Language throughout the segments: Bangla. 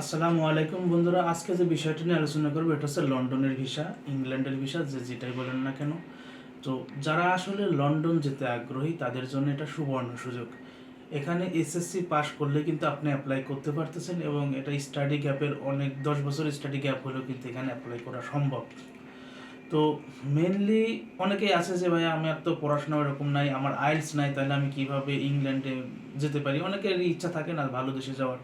আসসালামু আলাইকুম বন্ধুরা, আজকে যে বিষয়টি নিয়ে আলোচনা করব, এটা হচ্ছে লন্ডনের ভিসা, ইংল্যান্ডের ভিসা, যে যেটাই বলেন না কেন। তো যারা আসলে লন্ডন যেতে আগ্রহী, তাদের জন্য এটা সুবর্ণ সুযোগ। এখানে এসএসসি পাশ করলে কিন্তু আপনি অ্যাপ্লাই করতে পারতেছেন এবং এটা স্টাডি গ্যাপের অনেক দশ বছর স্টাডি গ্যাপ হলেও কিন্তু এখানে অ্যাপ্লাই করা সম্ভব। তো মেনলি অনেকেই আছে যে ভাই আমার তো পড়াশোনা এরকম নাই, আমার আইলস নাই, তাহলে আমি কীভাবে ইংল্যান্ডে যেতে পারি? অনেকের ইচ্ছা থাকে না ভালো দেশে যাওয়ার।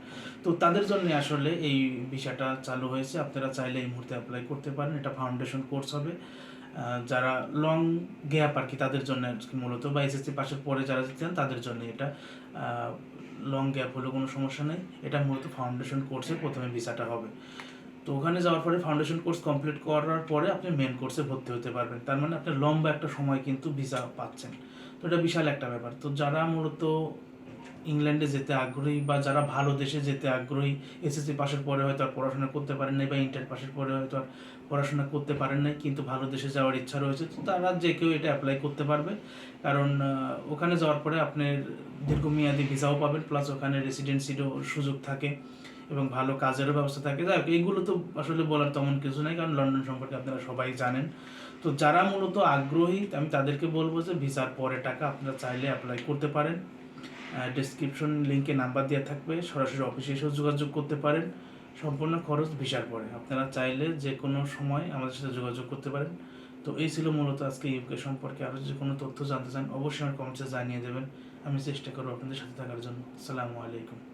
তো তাদের জন্য আসলে এই বিষয়টা চালু হয়েছে। আপনারা চাইলে এই মুহূর্তে অ্যাপ্লাই করতে পারেন। এটা ফাউন্ডেশন কোর্স হবে। যারা লং গ্যাপ আর কি, তাদের জন্য মূলত, বা এসএসসি পাশের পরে যারা যেতে চান, তাদের জন্য এটা লং গ্যাপ হলেও কোনো সমস্যা নেই। এটা মূলত ফাউন্ডেশন কোর্সে প্রথমে ভিসাটা হবে। তো ওখানে যাওয়ার পরে ফাউন্ডেশন কোর্স কমপ্লিট করার পরে আপনি মেন কোর্সে ভর্তি হতে পারবেন। তার মানে আপনি লম্বা একটা সময় কিন্তু ভিসা পাচ্ছেন। তো এটা বিশাল একটা ব্যাপার। তো যারা মূলত ইংল্যান্ডে যেতে আগ্রহী বা যারা ভালো দেশে যেতে আগ্রহী এসএসসি পাশের পরে হয়তো আর পড়াশোনা করতে পারেন নাই বা ইন্টার পাশের পরে হয়তো আর পড়াশোনা করতে পারেন নাই, কিন্তু ভালো দেশে যাওয়ার ইচ্ছা রয়েছে, তো তারা যে কেউ এটা অ্যাপ্লাই করতে পারবে। কারণ ওখানে যাওয়ার পরে আপনি দীর্ঘমেয়াদী ভিসাও পাবেন প্লাস ওখানে রেসিডেন্সিরও সুযোগ থাকে। এবং ভালো কাজেরও ব্যবস্থা থাকে। যাই হোক এইগুলো তো আসলে বলার তেমন কিছু নাই, কারণ লন্ডন সম্পর্কে আপনারা সবাই জানেন। তো যারা মূলত আগ্রহী, আমি তাদেরকে বলব যে ভিসার পরে টাকা আপনারা চাইলে অ্যাপ্লাই করতে পারেন। ডেসক্রিপশন লিঙ্কে নাম্বার দেওয়া থাকবে, সরাসরি অফিসে এসেও যোগাযোগ করতে পারেন। সম্পূর্ণ খরচ ভিসার পরে। আপনারা চাইলে যে কোনো সময় আমাদের সাথে যোগাযোগ করতে পারেন। তো এই ছিল মূলত আজকে ইউকে সম্পর্কে। আরও যে কোনো তথ্য জানতে চান, অবশ্যই আমার কমেন্টসে জানিয়ে দেবেন। আমি চেষ্টা করব আপনাদের সাথে থাকার জন্য। আসসালামু আলাইকুম।